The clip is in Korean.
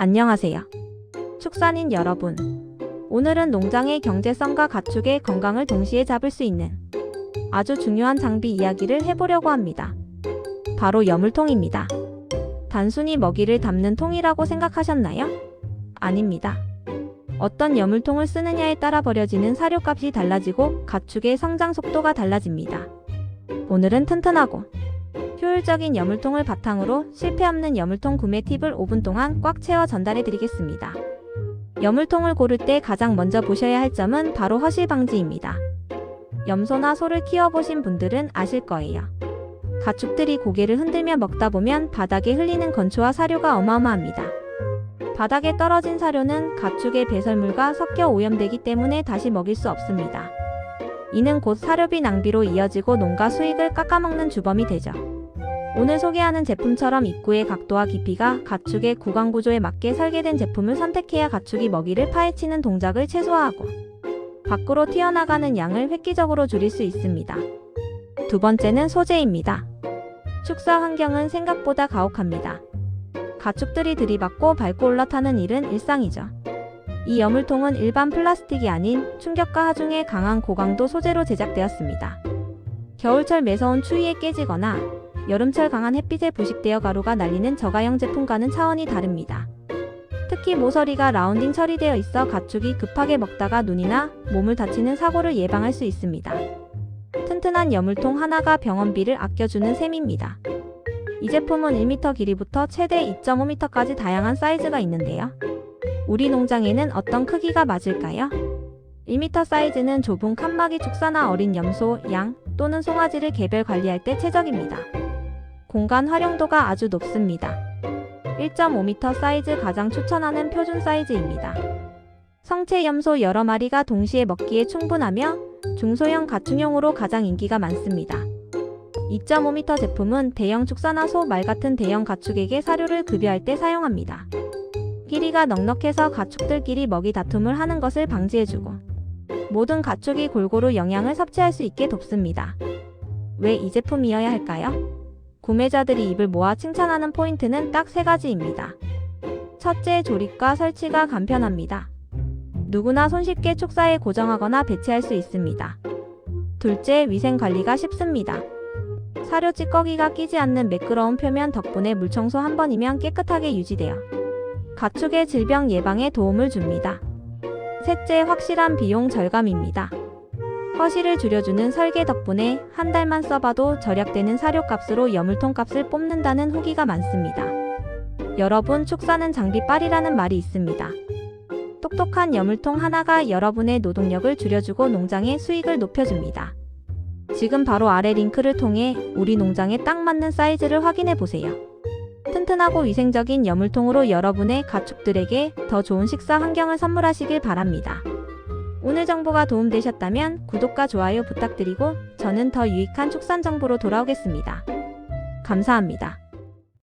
안녕하세요. 축산인 여러분. 오늘은 농장의 경제성과 가축의 건강을 동시에 잡을 수 있는 아주 중요한 장비 이야기를 해보려고 합니다. 바로 여물통입니다. 단순히 먹이를 담는 통이라고 생각하셨나요? 아닙니다. 어떤 여물통을 쓰느냐에 따라 버려지는 사료값이 달라지고 가축의 성장 속도가 달라집니다. 오늘은 튼튼하고 효율적인 여물통을 바탕으로 실패 없는 여물통 구매 팁을 5분 동안 꽉 채워 전달해 드리겠습니다. 여물통을 고를 때 가장 먼저 보셔야 할 점은 바로 허실 방지입니다. 염소나 소를 키워보신 분들은 아실 거예요. 가축들이 고개를 흔들며 먹다 보면 바닥에 흘리는 건초와 사료가 어마어마합니다. 바닥에 떨어진 사료는 가축의 배설물과 섞여 오염되기 때문에 다시 먹일 수 없습니다. 이는 곧 사료비 낭비로 이어지고 농가 수익을 깎아먹는 주범이 되죠. 오늘 소개하는 제품처럼 입구의 각도와 깊이가 가축의 구강 구조에 맞게 설계된 제품을 선택해야 가축이 먹이를 파헤치는 동작을 최소화하고 밖으로 튀어나가는 양을 획기적으로 줄일 수 있습니다. 두 번째는 소재입니다. 축사 환경은 생각보다 가혹합니다. 가축들이 들이받고 밟고 올라타는 일은 일상이죠. 이 여물통은 일반 플라스틱이 아닌 충격과 하중에 강한 고강도 소재로 제작되었습니다. 겨울철 매서운 추위에 깨지거나 여름철 강한 햇빛에 부식되어 가루가 날리는 저가형 제품과는 차원이 다릅니다. 특히 모서리가 라운딩 처리되어 있어 가축이 급하게 먹다가 눈이나 몸을 다치는 사고를 예방할 수 있습니다. 튼튼한 여물통 하나가 병원비를 아껴주는 셈입니다. 이 제품은 1m 길이부터 최대 2.5m까지 다양한 사이즈가 있는데요. 우리 농장에는 어떤 크기가 맞을까요? 1m 사이즈는 좁은 칸막이 축사나 어린 염소, 양 또는 송아지를 개별 관리할 때 최적입니다. 공간 활용도가 아주 높습니다. 1.5m 사이즈 가장 추천하는 표준 사이즈입니다. 성체 염소 여러 마리가 동시에 먹기에 충분하며 중소형 가축용으로 가장 인기가 많습니다. 2.5m 제품은 대형 축사나 소, 말 같은 대형 가축에게 사료를 급여할 때 사용합니다. 길이가 넉넉해서 가축들끼리 먹이 다툼을 하는 것을 방지해주고 모든 가축이 골고루 영양을 섭취할 수 있게 돕습니다. 왜 이 제품이어야 할까요? 구매자들이 입을 모아 칭찬하는 포인트는 딱 세 가지입니다. 첫째, 조립과 설치가 간편합니다. 누구나 손쉽게 축사에 고정하거나 배치할 수 있습니다. 둘째, 위생 관리가 쉽습니다. 사료 찌꺼기가 끼지 않는 매끄러운 표면 덕분에 물 청소 한 번이면 깨끗하게 유지되어 가축의 질병 예방에 도움을 줍니다. 셋째, 확실한 비용 절감입니다. 허실을 줄여주는 설계 덕분에 한 달만 써봐도 절약되는 사료값으로 여물통 값을 뽑는다는 후기가 많습니다. 여러분, 축사는 장비빨이라는 말이 있습니다. 똑똑한 여물통 하나가 여러분의 노동력을 줄여주고 농장의 수익을 높여줍니다. 지금 바로 아래 링크를 통해 우리 농장에 딱 맞는 사이즈를 확인해 보세요. 튼튼하고 위생적인 여물통으로 여러분의 가축들에게 더 좋은 식사 환경을 선물하시길 바랍니다. 오늘 정보가 도움되셨다면 구독과 좋아요 부탁드리고 저는 더 유익한 축산 정보로 돌아오겠습니다. 감사합니다.